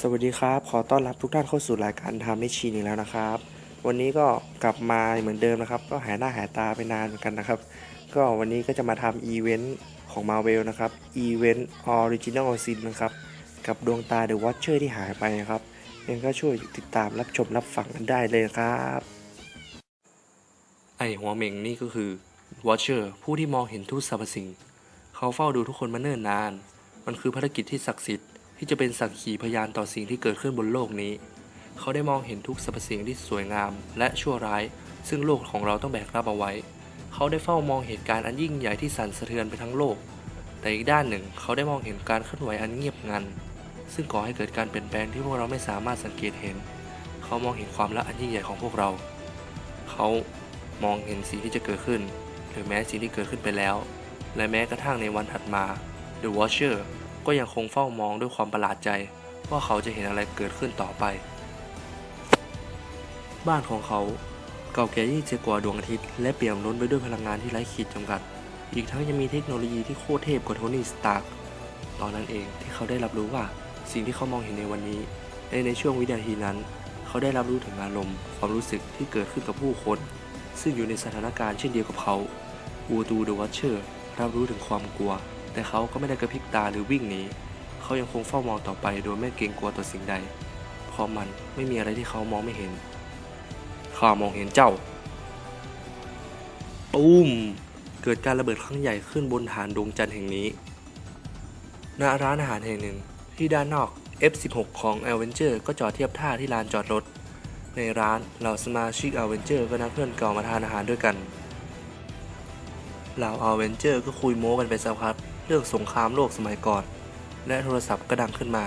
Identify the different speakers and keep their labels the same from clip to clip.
Speaker 1: สวัสดีครับ ขอต้อนรับทุกท่านเข้าสู่รายการทำให้ชีนอีกแล้วนะครับ วันนี้ก็กลับมาเหมือนเดิมนะครับ ก็หายหน้าหายตาไปนานเหมือนกันนะครับ ก็วันนี้ก็จะมาทำอีเวนต์ของ Marvel นะครับอีเวนต์ Original Sin นนะครับ กับดวงตา The Watcher ที่หายไปนะครับยังก็ช่วยติดตามรับชมรับฟังกันได้เลยครับ ไอหัวเหม่งนี่ก็คือ Watcher ผู้ที่มองเห็นทุกสรรพสิ่ง เขาเฝ้าดูทุกคนมาเนิ่นนาน มันคือภารกิจที่ศักดิ์สิทธิ์ ที่จะเป็นสักขีพยานต่อสิ่งที่เกิดขึ้นบนโลกนี้ เขาได้มองเห็นทุกสรรพสิ่งที่สวยงาม และชั่วร้าย ซึ่งโลกของเราต้องแบกรับเอาไว้ เขาได้เฝ้ามองเหตุการณ์อันยิ่งใหญ่ที่สั่นสะเทือนไปทั้งโลก แต่อีกด้านหนึ่งเขาได้มองเห็นการเคลื่อนไหวอันเงียบงัน ซึ่งก่อให้เกิดการเปลี่ยนแปลงที่พวกเราไม่สามารถสังเกตเห็น เขามองเห็นความลับอันยิ่งใหญ่ของพวกเรา เขามองเห็นสิ่งที่จะเกิดขึ้น หรือแม้สิ่งที่เกิดขึ้นไปแล้ว และแม้กระทั่งในวันถัดมา The Watcher ก็ยังคงเฝ้ามองด้วยความประหลาดใจ ว่าเขาจะเห็นอะไรเกิดขึ้นต่อไป บ้านของเขาเก่าแก่ยิ่งเจกว่าดวงอาทิตย์ และเปี่ยมล้นไปด้วยพลังงานที่ไร้ขีดจำกัด อีกทั้งยังมีเทคโนโลยีที่โคตรเทพกว่าโทนี่สตาร์กตอนนั้นเองที่เขาได้รับรู้ว่าสิ่งที่เขามองเห็นในวันนี้และในช่วงวินาทีนั้น เขาได้รับรู้ถึงอารมณ์ ความรู้สึกที่เกิดขึ้นกับผู้คน ซึ่งอยู่ในสถานการณ์เช่นเดียวกับเขาอูตูเดอะวัชเชอร์รับรู้ถึงความกลัว แต่เขาก็ไม่ได้กระพริบตาหรือวิ่งหนีเขายังคงเฝ้ามองต่อไปโดยไม่เกรงกลัวต่อสิ่งใด เพราะมันไม่มีอะไรที่เขามองไม่เห็น ข้ามองเห็นเจ้าตูมเกิดการระเบิดครั้งใหญ่ขึ้นบนฐานดวงจันทร์แห่งนี้ณร้านอาหารแห่งหนึ่งที่ด้านนอก F16 ของ a v e n g e r ก็จอดเทียบท่าที่ลานจอดรถ ในร้านเหล่าสมาชิก a v e n g e r ก็นัดเพื่อนเก่ามาทานอาหารด้วยกันเหล่า a v e n g e r ก็คุยโม้กันไปสักพัก เรื่องสงครามโลกสมัยก่อน และโทรศัพท์ก็ดังขึ้นมา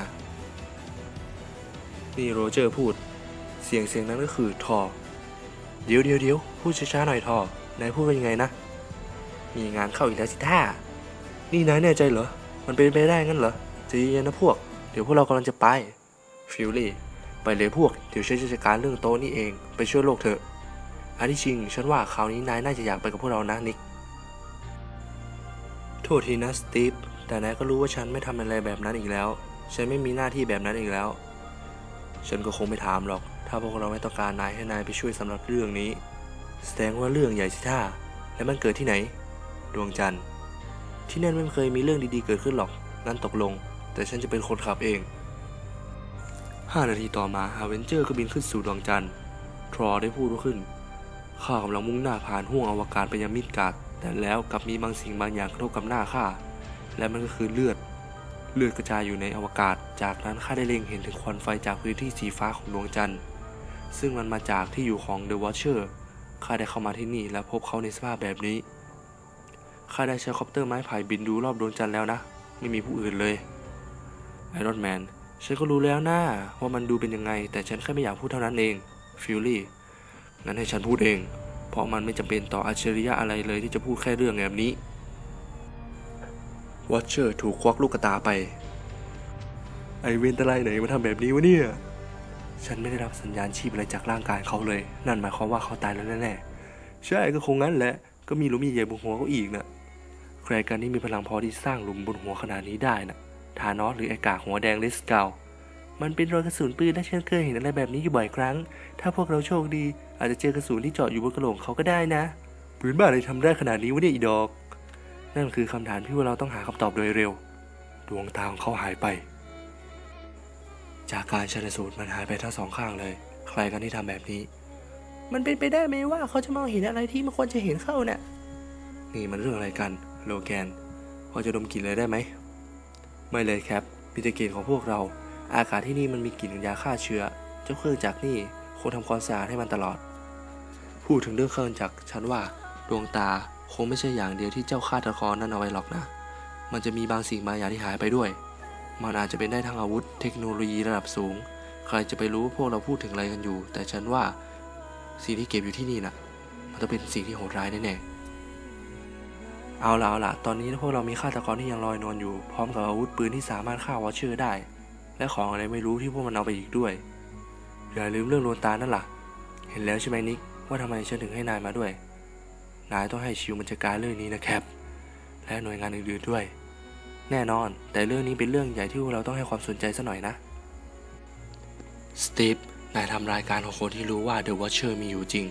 Speaker 1: นี่โรเจอร์พูด เสียงเสียงนั้นก็คือทอ เดี๋ยวเดี๋ยวเดี๋ยวพูดช้าๆหน่อยทอนายพูดว่ายังไงนะ มีงานเข้าอีกแล้วสิท่า นี่นายแน่ใจเหรอ มันเป็นไปได้งั้นเหรอใจเย็นนะพวก เดี๋ยวพวกเรากำลังจะไป ฟิลลี่ไปเลยพวก เดี๋ยวฉันจะจัดการเรื่องโต๊ะนี่เอง ไปช่วยโลกเถอะอันที่จริง ฉันว่าคราวนี้นายน่าจะอยากไปกับพวกเรานะนิก ทษทีนะสตีฟแต่นายก็รู้ว่าฉันไม่ทำอะไรแบบนั้นอีกแล้ว ฉันไม่มีหน้าที่แบบนั้นอีกแล้ว ฉันก็คงไม่ถามหรอก ถ้าพวกเราไม่ต้องการนายให้นายไปช่วยสำหรับเรื่องนี้ แสดงว่าเรื่องใหญ่สิท่า และมันเกิดที่ไหน ดวงจันทร์ ที่นั่นไม่เคยมีเรื่องดีๆเกิดขึ้นหรอกงั้นตกลง แต่ฉันจะเป็นคนขับเอง 5 นาทีต่อมาฮาเวนเจอร์ก็บินขึ้นสู่ดวงจันทร์ ทรอได้พูดขึ้น ข้ากำลังมุ่งหน้าผ่านห้วงอวกาศไปยังมิดการ์ แต่แล้วกลับมีบางสิ่งบางอย่างกระทบกับหน้าข้า และมันก็คือเลือด เลือดกระจายอยู่ในอวกาศ จากนั้นข้าได้เล็งเห็นถึงควันไฟจากพื้นที่สีฟ้าของดวงจันทร์ ซึ่งมันมาจากที่อยู่ของ The Watcher ข้าได้เข้ามาที่นี่และพบเขาในสภาพแบบนี้ ข้าได้ใช้คอปเตอร์ไม้ไผ่บินดูรอบดวงจันทร์แล้วนะ ไม่มีผู้อื่นเลย ไอรอนแมน ฉันก็รู้แล้วนะว่ามันดูเป็นยังไง แต่ฉันแค่ไม่อยากพูดเท่านั้นเอง ฟิลลี่ งั้นให้ฉันพูดเอง เพราะมันไม่จำเป็นต่ออัจฉริยะอะไรเลยที่จะพูดแค่เรื่องแบบนี้วอชเชอร์ถูกควักลูกตาไป ไอเวนตะไลไหนมาทำแบบนี้วะเนี่ย ฉันไม่ได้รับสัญญาณชีพอะไรจากร่างกายเขาเลย นั่นหมายความว่าเขาตายแล้วแน่ๆใช่ก็คงงั้นแหละ ก็มีหลุมใหญ่บนหัวเขาอีกนะใครกันที่มีพลังพอที่สร้างหลุมบนหัวขนาดนี้ได้นะทานอสหรือไอกาหัวแดงลิสเกา มันเป็นรอยกระสุนปืนและฉันเคยเห็นอะไรแบบนี้อยู่บ่อยครั้ง ถ้าพวกเราโชคดี อาจจะเจอกระสุนที่เจาะอยู่บนกระโหลกเขาก็ได้นะปืนบ้าอะไรทำได้ขนาดนี้วะเนี่ยอีดอก นั่นคือคำถามที่พวกเราต้องหาคำตอบโดยเร็ว ดวงตาของเขาหายไป จากการชันสูตรมันหายไปทั้งสองข้างเลย ใครกันที่ทำแบบนี้ มันเป็นไปได้ไหมว่าเขาจะมองเห็นอะไรที่ไมันควรจะเห็นเข้าเนี่ยนี่มันเรื่องอะไรกันโลแกนพอจะดมกลิ่นอะไรได้ไหม ไม่เลยครับมีแต่กลิ่นของพวกเรา อากาศที่นี่มันมีกลิ่นยาฆ่าเชื้อ เจ้าเครื่องจักรนี่คงทำความสะอาดให้มันตลอด พูดถึงเรื่องเครื่องจักรฉันว่าดวงตาคงไม่ใช่อย่างเดียวที่เจ้าฆาตกรนั่นเอาไว้หรอกนะ มันจะมีบางสิ่งบางอย่างที่หายไปด้วย มันอาจจะเป็นได้ทั้งอาวุธ เทคโนโลยีระดับสูง ใครจะไปรู้ว่าพวกเราพูดถึงอะไรกันอยู่ แต่ฉันว่าสิ่งที่เก็บอยู่ที่นี่น่ะ มันต้องเป็นสิ่งที่โหดร้ายแน่ๆเอาละเอาละตอนนี้พวกเรามีฆาตกรที่ยังลอยนอนอยู่ พร้อมกับอาวุธปืนที่สามารถฆ่าวอชเชอร์ได้ และของอะไรไม่รู้ที่พวกมันเอาไปอีกด้วย อย่าลืมเรื่องโลนตานั่นล่ะ เห็นแล้วใช่ไหมนิกว่าทำไมฉันถึงให้นายมาด้วย นายต้องให้ชิวมันจัดการเรื่องนี้นะครับ และหน่วยงานอื่นๆด้วย แน่นอน แต่เรื่องนี้เป็นเรื่องใหญ่ที่พวกเราต้องให้ความสนใจซะหน่อยนะ สตีฟ นายทำรายการของคนที่รู้ว่าเดอะวอชเชอร์มีอยู่จริง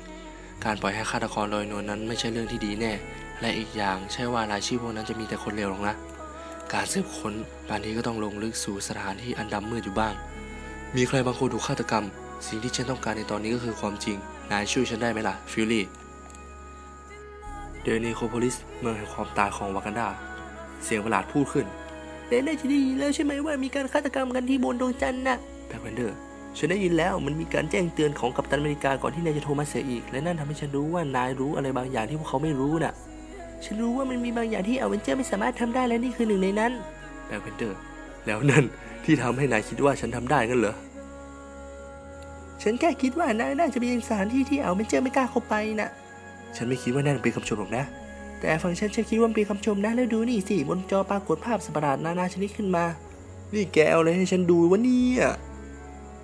Speaker 1: การปล่อยให้ฆาตกรลอยนวลนั้นไม่ใช่เรื่องที่ดีแน่ และอีกอย่างใช่ว่ารายชื่อพวกนั้นจะมีแต่คนเลวหรอกนะ การสืบค้นบางทีก็ต้องลงลึกสู่สถานที่อันดำมืดอยู่บ้าง มีใครบางคนถูกฆาตกรรม สิ่งที่ฉันต้องการในตอนนี้ก็คือความจริง นายช่วยฉันได้ไหมล่ะ ฟิลลี่ เดนิโคโพลิส เมืองแห่งความตายของวากันดา เสียงประหลาดพูดขึ้น
Speaker 2: เดนได้จะได้ยินแล้วใช่ไหมว่ามีการฆาตกรรมกันที่บนดวงจันทร์น่ะ
Speaker 1: แบ็คแพนเดอร์
Speaker 2: ฉันได้ยินแล้วมันมีการแจ้งเตือนของกัปตันอเมริกาก่อนที่นายจะโทรมาเสียอีก และนั่นทำให้ฉันรู้ว่านายรู้อะไรบางอย่างที่พวกเขาไม่รู้น่ะ ฉันรู้ว่ามันมีบางอย่างที่อเวนเจอร์ไม่สามารถทำได้และนี่คือหนึ่งในนั้น
Speaker 1: แบ็คแพนเดอร์ แล้วนั่นที่ทำให้นายคิดว่าฉันทำได้งั้นเหรอ
Speaker 2: ฉันแค่คิดว่านายน่าจะเป็นสถานที่ที่อเวนเจอร์ไม่กล้าเข้าไปน่ะ
Speaker 1: ฉันไม่คิดว่านั่นเป็นคำชมหรอกนะ
Speaker 2: แต่ฟังฉันฉันคิดว่ามันเป็นคำชมนะแล้วดูนี่สิบนจอปรากฏภาพสัตว์ประหลาดนานาชนิดขึ้นมา
Speaker 1: นี่แกเอาอะไรให้ฉันดูวะเนี่ย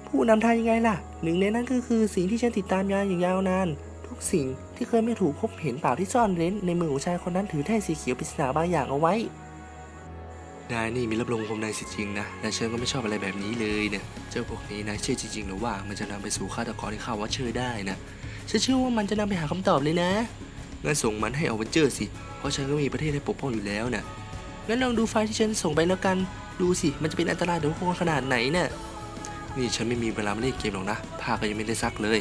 Speaker 2: ผู้นำทางยังไงล่ะ หนึ่งในนั้นก็คือสิ่งที่ฉันติดตามมาอย่างยาวนาน ทุกสิ่ง ที่เคยไม่ถูกพบเห็นเปล่าที่ซ่อนเร้นในมือของชายคนนั้นถือแท่งสีเขียวปริศนาบางอย่างเอาไว้
Speaker 1: นายนี่มีรับรองคมในสิจริงนะและฉันก็ไม่ชอบอะไรแบบนี้เลยเนี่ยเจ้าพวกนี้นายเชื่อจริงๆหรือว่ามันจะนำไปสู่ฆาตกรที่ข้าว่าเชื่อได้นะ
Speaker 2: ฉันเชื่อว่ามันจะนำไปหาคำตอบเลยนะ
Speaker 1: งั้นส่งมันให้อเวนเจอร์สิ เพราะฉันก็มีประเทศให้ปกป้องอยู่แล้วนะ
Speaker 2: งั้นลองดูไฟล์ที่ฉันส่งไปแล้วกัน ดูสิ มันจะเป็นอันตรายต่อพวกคนขนาดไหนน่ะ
Speaker 1: นี่ฉันไม่มีเวลามาเล่นเกมหรอกนะภาก็ยังไม่ได้ซักเลย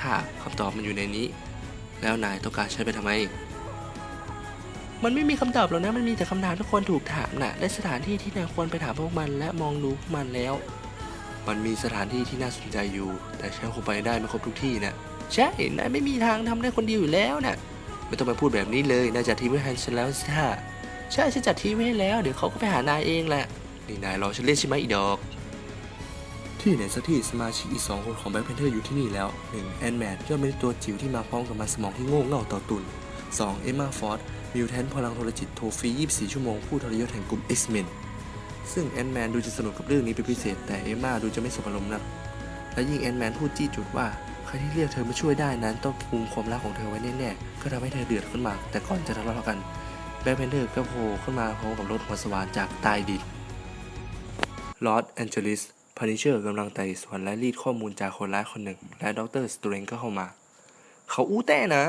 Speaker 1: ถ้าคำตอบมันอยู่ในนี้ แล้วนายต้องการใช้ไปทำไม
Speaker 2: มันไม่มีคำตอบหรอกนะ มันมีแต่คำถามที่ควรถูกถามน่ะและสถานที่ที่นายควรไปถามพวกมันและมองดูพวกมันแล้ว
Speaker 1: มันมีสถานที่ที่น่าสนใจอยู่ แต่ฉันคงไปได้ไม่ครบทุกที่นะ
Speaker 2: ใช่ นายไม่มีทางทำได้คนเดียวอยู่แล้วน่ะ
Speaker 1: ไม่ต้องมาพูดแบบนี้เลยนายจัดทีมไว้ให้ฉันแล้วสิท่า
Speaker 2: ใช่ฉันจัดทีไว้ให้แล้ว เดี๋ยวเขาก็ไปหานายเองแหละ
Speaker 1: นี่นายรอฉันเล่นใช่ไหมอีดอก ที่ไหนสักที่สมาชิกอีกสองคนของแบ็คแพนเทอร์อยู่ที่นี่แล้ว 1. แอนแมนยอดมนุษย์ตัวจิ๋วที่มาพร้อมกับมันสมองที่โง่เง่าต่อตุน 2. เอมมาฟอร์ดมิวแทนพลังโทรจิตโทฟี 24 ชั่วโมง ผู้ทรยศแห่งกลุ่ม X-Men ซึ่งแอนแมนดูจะสนุกกับเรื่องนี้เป็นพิเศษ แต่เอมมาดูจะไม่สบอารมณ์นัก และยิ่งแอนแมนพูดจี้จุดว่าใครที่เรียกเธอมาช่วยได้นั้นต้องกุมความรักของเธอไว้แน่ๆก็ทำให้เธอเดือดขึ้นมา แต่ก่อนจะทะเลาะกันแบ็คแพนเทอร์ก็โผล่ขึ้นมาพร้อมกับรถหัวสว่านจากใต้ดินลอสแอนเจลิส พานิเชอร์กำลังไต่สวนและรีดข้อมูลจากคนร้ายคนหนึ่ง และดรสเตรนก็เข้ามา เขาอู้แต่นะ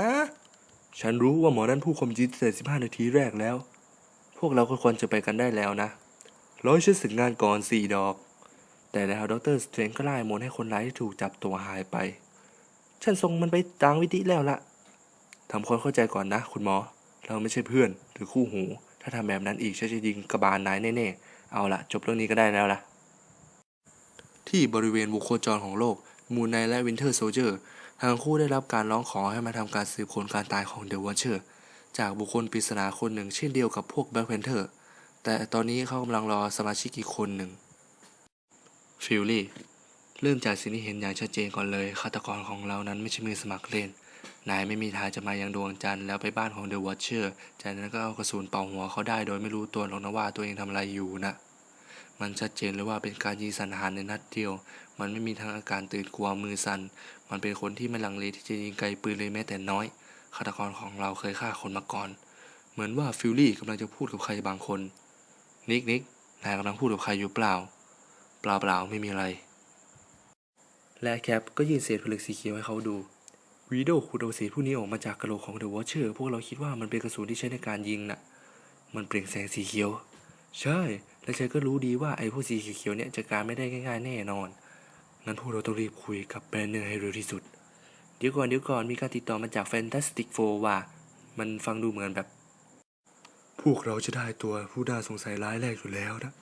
Speaker 1: ฉันรู้ว่าหมอนั้นพูดคมจริงตั้งแต่15นาทีแรกแล้ว พวกเราก็ควรจะไปกันได้แล้วนะร้อยฉันเสร็จงานก่อนสี่ดอก แต่แล้วดรสเตรนก็ไล่มนให้คนร้ายที่ถูกจับตัวหายไป ฉันส่งมันไปตางวิธีแล้วละทำความเข้าใจก่อนนะ คุณหมอ เราไม่ใช่เพื่อนหรือคู่หู ถ้าทำแบบนั้นอีกฉันจะยิงกระบาลนายแน่ๆ เอาละจบเรื่องนี้ก็ได้แล้วล่ะ ที่บริเวณวงโคจรของโลก มูนไนและวินเทอร์โซเจอร์ทั้งคู่ได้รับการร้องขอให้มาทำการสืบค้นการตายของเดอะวอเชอร์จากบุคคลปริศนาคนหนึ่งเช่นเดียวกับพวกแบ็คแพนเทอร์แต่ตอนนี้เขากำลังรอสมาชิกอีกคนหนึ่งฟิลลี่เริ่มจากสิ่งที่เห็นอย่างชัดเจนก่อนเลยฆาตกรของเรานั้นไม่ใช่มือสมัครเล่น นายไม่มีทางจะมายังดวงจันทร์แล้วไปบ้านของเดอะวอชเชอร์จากนั้นก็เอากระสุนเป่าหัวเขาได้โดยไม่รู้ตัวหรอกนะว่าตัวเองทำอะไรอยู่นะ มันชัดเจนเลยว่าเป็นการยิงสังหารในนัดเดียว มันไม่มีทางอาการตื่นกลัวมือสั่น มันเป็นคนที่ไม่ลังเลที่จะยิงไกลปืนเลยแม้แต่น้อย ฆาตกรของเราเคยฆ่าคนมาก่อน เหมือนว่าฟิลลี่กำลังจะพูดกับใครบางคน นิกนิกนายกำลังพูดกับใครอยู่เปล่า เปล่าเปล่าไม่มีอะไร และแคปก็ยื่นเศษผลึกสีเขียวให้เขาดูวีโดขุดเอาเศษผู้นี้ออกมาจากกระโหลกของเดอะวอชเชอร์พวกเราคิดว่ามันเป็นกระสุนที่ใช้ในการยิงน่ะ มันเปล่งแสงสีเขียว ใช่ และฉันก็รู้ดีว่าไอ้พวกสีเขียวๆเนี่ยจะการไม่ได้ง่ายๆแน่นอน งั้นพวกเราต้องรีบคุยกับแบรนเนอร์ให้เร็วที่สุด เดี๋ยวก่อนเดี๋ยวก่อนมีการติดต่อมาจาก Fantastic Four ว่า มันฟังดูเหมือนแบบ พวกเราจะได้ตัวผู้น่าสงสัยร้ายแรกอยู่แล้วนะ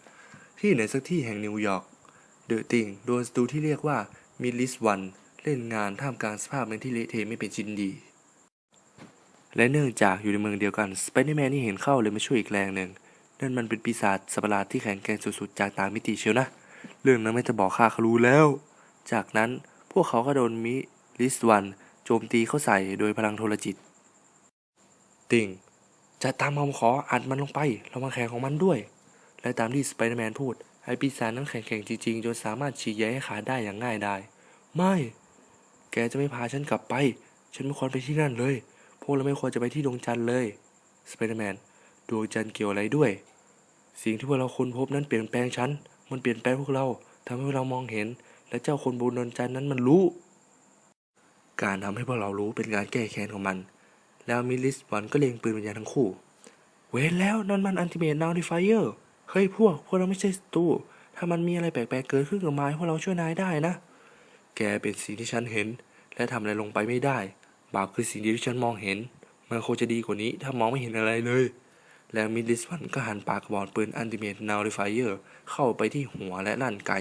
Speaker 1: ที่ไหนสักที่แห่งนิวยอร์ก เดอะติงโดนสตูที่เรียกว่ามิลลิสวันเล่นงานท่ามกลางสภาพในที่เละเทะไม่เป็นชิ้นดี และเนื่องจากอยู่ในเมืองเดียวกันสไปเดอร์แมนนี่เห็นเข้าเลยมาช่วยอีกแรงหนึ่ง นั่นมันเป็นปีศาจสัประหลาดที่แข็งแกร่งสุดๆจากต่างมิติเชียวนะ เรื่องนั้นไม่จะบอกข้าเขารู้แล้ว จากนั้นพวกเขาก็โดนมิลิสวันโจมตีเข้าใส่โดยพลังโทรจิต ติงจะตามคำขออัดมันลงไปเรามาแข่งของมันด้วย และตามที่สไปเดอร์แมนพูด ไอปีศาจนั้นแข็งแกร่งจริงๆ จนสามารถฉีกใยให้ขาดได้อย่างง่ายดาย ไม่ แกจะไม่พาฉันกลับไป ฉันไม่ควรไปที่นั่นเลย พวกเราไม่ควรจะไปที่ดวงจันทร์เลย สไปเดอร์แมน ดวงจันทร์เกี่ยวอะไรด้วย สิ่งที่พวกเราค้นพบนั้นเปลี่ยนแปลงฉัน มันเปลี่ยนแปลงพวกเราทำให้เรามองเห็น และ
Speaker 2: เจ้าคนบนนนจันทร์นั้นมันรู้ การทำให้พวกเรารู้เป็นการแก้แค้นของมัน แล้วมิลิสวันก็เล็งปืนวิญญาณทั้งคู่ เว้นแล้วนั่นมันอันติเมทนาวดิฟายเออร์ เฮ้ยพวกพวกเราไม่ใช่ศัตรู ถ้ามันมีอะไรแปลกๆเกิดขึ้นกับไม้พวกเราช่วยนายได้นะ แกเป็นสิ่งที่ฉันเห็น และทำอะไรลงไปไม่ได้ บาปคือสิ่งเดียวที่ฉันมองเห็น มันคงจะดีกว่านี้ถ้ามองไม่เห็นอะไรเลย แล้วมิดลิสวันก็หันปากกระบอกปืนอันติเมทนาวดิฟายเออร์เข้าไปที่หัวและนั่นไก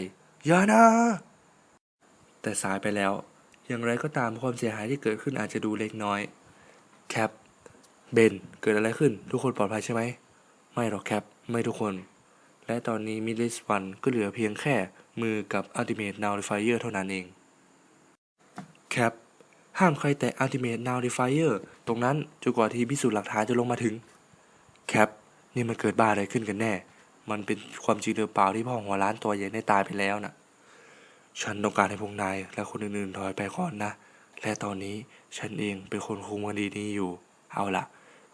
Speaker 2: อย่านะ แต่สายไปแล้ว อย่างไรก็ตามความเสียหายที่เกิดขึ้นอาจจะดูเล็กน้อย แคป เบน เกิดอะไรขึ้น ทุกคนปลอดภัยใช่ไหม ไม่หรอกแคป ไม่ทุกคน และตอนนี้มิดลิสวันก็เหลือเพียงแค่มือกับอัลติเมทนาวดิฟายเออร์เท่านั้นเอง แคป ห้ามใครแตะอัลติเมทนาวดิฟายเออร์ตรงนั้นจนกว่าทีมพิสูจน์หลักฐานจะลงมาถึง แคปนี่มันเกิดบ้าอะไรขึ้นกันแน่ มันเป็นความจริงหรือเปล่าที่พ่อหัวร้านตัวใหญ่ได้ตายไปแล้วน่ะ ฉันต้องการให้พวกนายและคนอื่นๆถอยไปก่อนนะ และตอนนี้ฉันเองเป็นคนคุมคดีนี้อยู่ เอาละ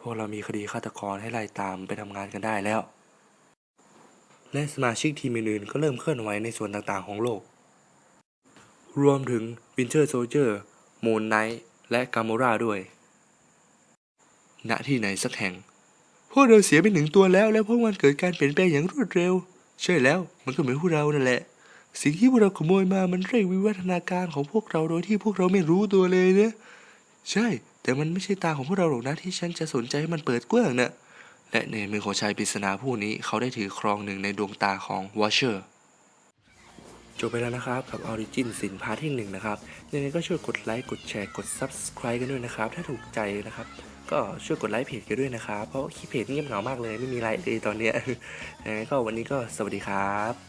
Speaker 2: พวกเรามีคดีฆาตกรให้ไล่ตามไปทำงานกันได้แล้ว และสมาชิกทีมอื่นๆก็เริ่มเคลื่อนไหวในส่วนต่างๆของโลก รวมถึงวินเ t อร์โซเจอร์โมนไนท์และกามราด้วย ณที่ไหนสักแห่ง วกเราเสียไปหนึ่งตัวแล้วและพวกมันเกิดการเปลี่ยนแปลงอย่างรวดเร็ว ใช่แล้ว มันก็เหมือนพวกเรานั่นแหละ สิ่งที่พวกเราขโมยมามันเร่งวิวัฒนาการของพวกเราโดยที่พวกเราไม่รู้ตัวเลยเนี่ยใช่ แต่มันไม่ใช่ตาของพวกเราหรอกนะที่ฉันจะสนใจให้มันเปิดกว้างนะและในมือของชายปริศนาผู้นี้เขาได้ถือครองหนึ่งในดวงตาของวอชเชอร์จบไปแล้วนะครับ กับ Origin สินพาร์ทที่หนึ่งนะครับยังไงก็ช่วยกดไลค์ กดแชร์ กด Subscribe กันด้วยนะครับ ถ้าถูกใจนะครับ ก็ช่วยกดไลค์เพจกันด้วยนะครับ เพราะคลิปเพจเงียบเหงามากเลยไม่มีไลค์เลยตอนเนี้ยยังไงก็วันนี้ก็สวัสดีครับ